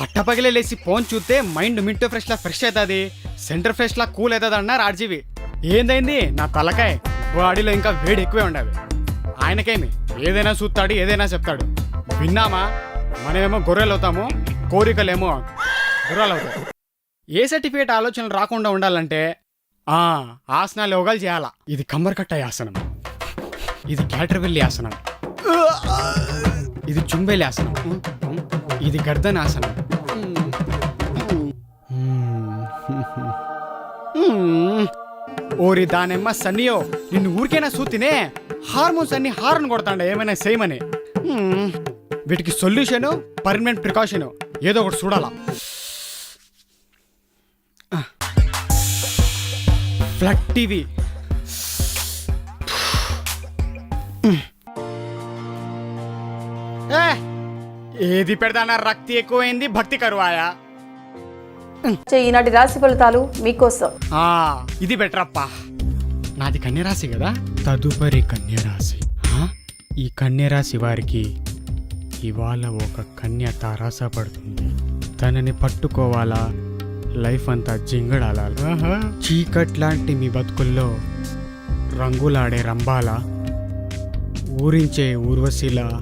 పట్టపగిలే లేసి ఫోన్ చూస్తే మైండ్ మింటో ఫ్రెష్ లా ఫ్రెష్ అవుతుంది సెంటర్ ఫ్రెష్ లా కూల్ అవుతుంది అన్నారు ఆర్జీవి. ఏందైంది? నా తలకాయ. బాడీలో ఇంకా వేడి ఎక్కువే ఉండదు ఆయనకేమి? ఏదైనా చూస్తాడు ఏదైనా చెప్తాడు. విన్నామా? మనమేమో గొర్రెలు అవుతాము కోరికలేమో గుర్రాలు అవుతాయి. ఏ సర్టిఫికేట్ ఆలోచనలు రాకుండా ఉండాలంటే ఆ ఆసనాలు యోగాలు చేయాలా? ఇది కమ్మరికట్ట ఆసనం. ఇది క్యాటర్వెల్లి ఆసనం. ఇది చుంబేలి ఆసనం. ఇది గర్దన్ ఓరి దానెమ్మ సన్నియో నిన్ను ఊరికైనా సూతినే? హార్మోన్స్ అన్ని హార్న్ కొడతాండ ఏమైనా చేయమని? వీటికి సొల్యూషన్ పర్మనెంట్ ప్రికాషన్ ఏదో ఒకటి చూడాలా? Flood TV. ఏ, ఏది పెడతానా రక్తి ఎక్కువైంది భక్తి కరువాయా ఈనాటి రాశి ఫలితాలు మీకోసం. ఇది బెటర్ అప్పా నాది కన్యరాశి కదా? తదుపరి కన్యరాశి. ఈ కన్యరాశి వారికి ఇవాళ ఒక కన్య తారాస పడుతుంది. తనని పట్టుకోవాలా? లైఫ్ అంతా జింగడాలా? చీకట్లాంటి మీ బతుకుల్లో రంగులాడే రంబాల ఊరించే ఊర్వశిల?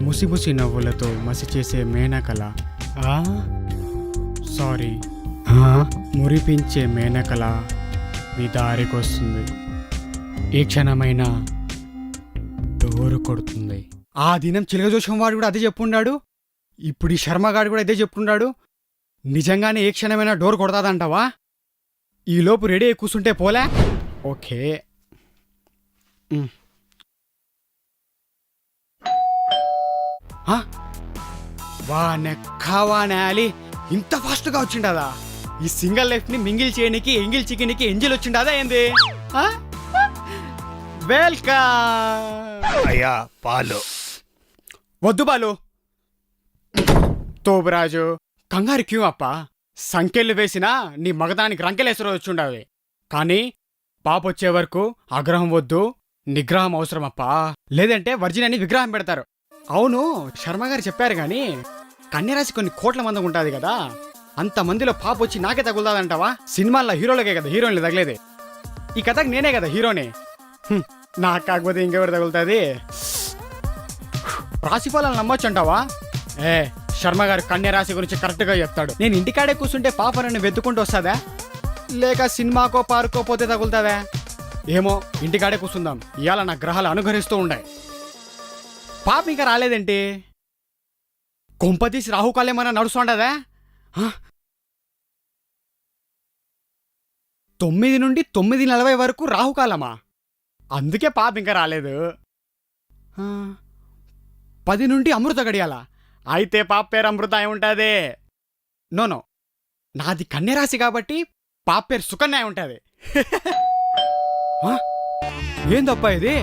ముసిముసి నవ్వులతో మసి చేసే మేనకల సారీ. మురిపించే మేనకల మీ దారికొస్తుంది. ఏ క్షణమైనా డోరు కొడుతుంది. ఆ దినం చిలగజోషం వాడు కూడా అదే చెప్పుండాడు. ఇప్పుడు ఈ శర్మగాడు కూడా అదే చెప్పుండాడు. నిజంగానే ఏ క్షణమైనా డోర్ కొడతాదంటావా? ఈ లోపు రెడీ అయి కూర్చుంటే పోలే? ఓకే. ఉమ్. ఆ? ఇంత ఫాస్ట్గా వచ్చిండదా ఈ సింగల్ లైఫ్ని మింగిల్ చేయనికి ఎంగిల్ చికెన్కి ఎంజిల్ వచ్చిండదా ఏంది? వెల్కమ్! అయ్యా పాలు. వద్దు బాలు. తోబురాజు కంగారు క్యూ అప్ప. సంకెళ్ళు వేసినా నీ మగదానికి రంకెలేసరు వచ్చుండవి. కానీ పాప వచ్చే వరకు ఆగ్రహం వద్దు నిగ్రహం అవసరం అప్ప లేదంటే వర్జిన్ అని విగ్రహం పెడతారు. అవును శర్మ గారు చెప్పారు గాని కన్యరాశి కొన్ని కోట్ల మంది ఉంటుంది కదా. అంత మందిలో పాప వచ్చి నాకే తగులుతాదంటావా? సినిమాల్లో హీరోలకే కదా హీరోయిన్లు తగలేదే. ఈ కథకి నేనే కదా హీరోనే. నాకు కాకపోతే ఇంకెవరు తగులుతుంది? రాశిఫలాలు నమ్మొచ్చు అంటావా ఏ శర్మ గారు కన్యరాశి గురించి కరెక్ట్గా చెప్తాడు. నేను ఇంటికాడే కూర్చుంటే పాప నన్ను వెతుక్కుంటూ వస్తుందా? లేక సినిమాకో పార్కో పోతే తగులుతుందా? ఏమో ఇంటికాడే కూర్చుందాం. ఇవాళ నా గ్రహాలు అనుగ్రహిస్తూ ఉండాయి పాప ఇంకా రాలేదేంటి? కొంపతీసి రాహుకాలు ఏమైనా నడుస్తుండదా? తొమ్మిది నుండి తొమ్మిది నలభై వరకు రాహుకాలమా అందుకే పాప ఇంకా రాలేదు. పది నుండి అమృత గడియాల. అయితే పాప పేరు అమృత అయి ఉంటుంది. నోనో నాది కన్యరాశి కాబట్టి పాప పేరు సుకన్య ఉంటుంది. ఉంటుంది ఏందప్ప ఇది?